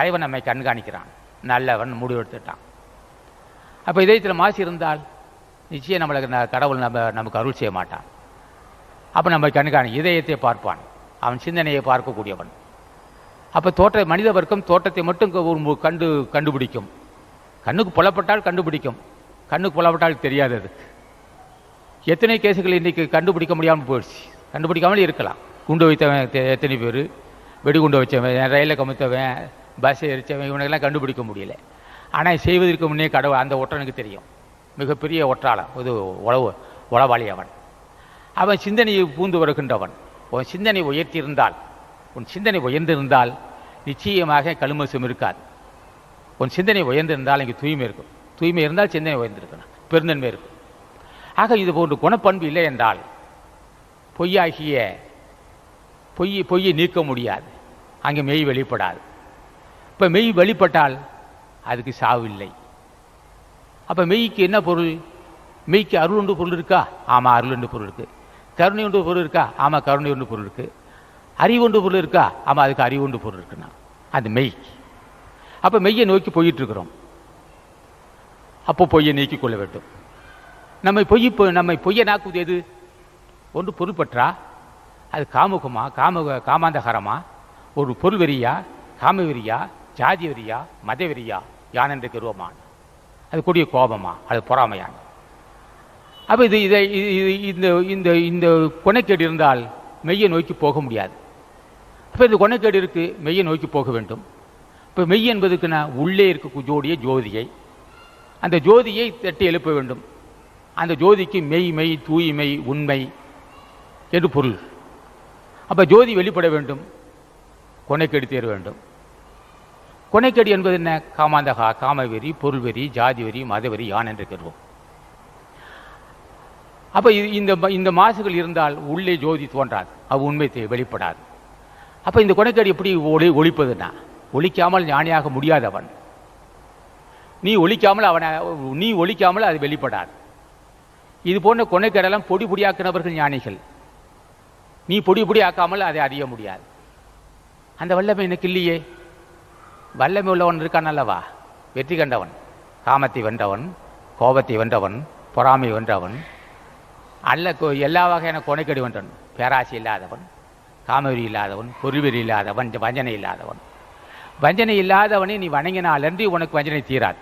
தலைவன் நம்மை கண்காணிக்கிறான். நல்லவன் முடிவெடுத்துட்டான் அப்போ இதயத்தில் மாசு இருந்தால் நிச்சயம் நம்மளுக்கு ந- கடவுள் நம்ம நமக்கு அருள் செய்ய மாட்டான். அப்போ நம்ம கண்காணி இதயத்தை பார்ப்பான். அவன் சிந்தனையை பார்க்கக்கூடியவன். அப்போ தோற்ற மனித வர்க்கம் தோட்டத்தை மட்டும் கண்டு கண்டுபிடிக்கும். கண்ணுக்கு புலப்பட்டால் கண்டுபிடிக்கும். கண்ணுக்கு புலப்பட்டால் தெரியாதது எத்தனை கேஸுகள் இன்றைக்கி கண்டுபிடிக்க முடியாமல் போயிடுச்சு. கண்டுபிடிக்காமல் இருக்கலாம். குண்டு வைத்தவன் எத்தனை பேர்? வெடிகுண்டு வச்சவன் ரயிலை கமுத்தவன் பஸ் எரிச்சவன் இவனுக்கெல்லாம் கண்டுபிடிக்க முடியல. ஆனால் செய்வதற்கு முன்னே கடவுள் அந்த ஒற்றனுக்கு தெரியும். மிகப்பெரிய ஒற்றாளன் இது உளவு உளவாளி அவன். அவன் சிந்தனையை பூந்து வருகின்றவன். உன் சிந்தனை உயர்த்தியிருந்தால் உன் சிந்தனை உயர்ந்திருந்தால் நிச்சயமாக கழுமசம் இருக்காது. உன் சிந்தனை உயர்ந்திருந்தால் இங்கே தூய்மை இருக்கும். தூய்மை இருந்தால் சிந்தனை உயர்ந்திருக்கணும். பெருந்தன்மை இருக்கும். ஆக இது போன்ற குணப்பண்பு இல்லை என்றால் பொய்யாகிய பொய் பொய்யை நீக்க முடியாது. அங்கே மெய் வெளிப்படாது. இப்போ மெய் வெளிப்பட்டால் அதுக்கு சாவு இல்லை. அப்போ மெய்க்கு என்ன பொருள்? மெய்க்கு அருள் உண்டு பொருள் இருக்கா? ஆமாம் அருள் ஒன்று பொருள் இருக்கு. கருணை உண்டு பொருள் இருக்கா? ஆமாம் கருணை ஒன்று பொருள் இருக்கு. அறிவு ஒன்று பொருள் இருக்கா? ஆமாம் அதுக்கு அறிவு ஒன்று பொருள் இருக்குண்ணா அது மெய். அப்போ மெய்யை நோக்கி போயிட்டுருக்குறோம். அப்போ பொய்யை நீக்கிக் கொள்ள வேண்டும். நம்மை பொய் பொ- நம்மை பொய்யை நாக்குவது எது? ஒன்று பொருள்பற்றா? அது காமுகமா? காம காமாந்தகரமா? ஒரு பொருள் வெறியா? காம வெறியா? ஜாதி வெறியா மத வெறியா யான் என்று கருவமான அது கூடிய கோபமா? அது பொறாமையான். அப்போ இது இதை இது- இந்த இந்த இந்த கொனைக்கேடு இருந்தால் மெய்யை நோக்கி போக முடியாது. அப்போ இந்த கொனைக்கேடு இருக்கு மெய்யை நோக்கி போக வேண்டும். இப்போ மெய் என்பதுக்குன்னா உள்ளே இருக்கக்கூடிய ஜோதியை. அந்த ஜோதியை தட்டி எழுப்ப வேண்டும். அந்த ஜோதிக்கு மெய் மெய் தூய்மை உண்மை என்று பொருள். அப்போ ஜோதி வெளிப்பட வேண்டும். கொனைக்கேடு தேர வேண்டும். கொனைக்கேடு என்பது என்ன? காமாந்தகா காமவெறி பொருள்வெறி ஜாதி வெறி மதவெறி யான் என்று கருவோம் அப்போ இது இந்த இந்த மாசுகள் இருந்தால் உள்ளே ஜோதி தோன்றாது. அது உண்மை வெளிப்படாது. அப்போ இந்த கொனைக்கேடு எப்படி ஒளி ஒழிப்பதுன்னா ஒழிக்காமல் ஞானியாக முடியாதவன். நீ ஒழிக்காமல் அவனை நீ ஒழிக்காமல் அது வெளிப்படாது. இது போன்ற கொனைக்கேடெல்லாம் பொடி பொடியாக்கினவர்கள் ஞானிகள். நீ பொடி பொடி ஆக்காமல் அதை அறிய முடியாது. அந்த வல்லமை எனக்கு இல்லையே. வல்லமை உள்ளவன் இருக்கான் அல்லவா? வெற்றி கண்டவன் காமத்தை வென்றவன் கோபத்தை வென்றவன் பொறாமை வென்றவன் அல்ல எல்லா வகையான கொனைக்கடி வென்றவன். பேராசை இல்லாதவன் காமவெறி இல்லாதவன் பொறிவெறி இல்லாதவன் வஞ்சனை இல்லாதவன். வஞ்சனை இல்லாதவனை நீ வணங்கினாலன்றி உனக்கு வஞ்சனை தீராது.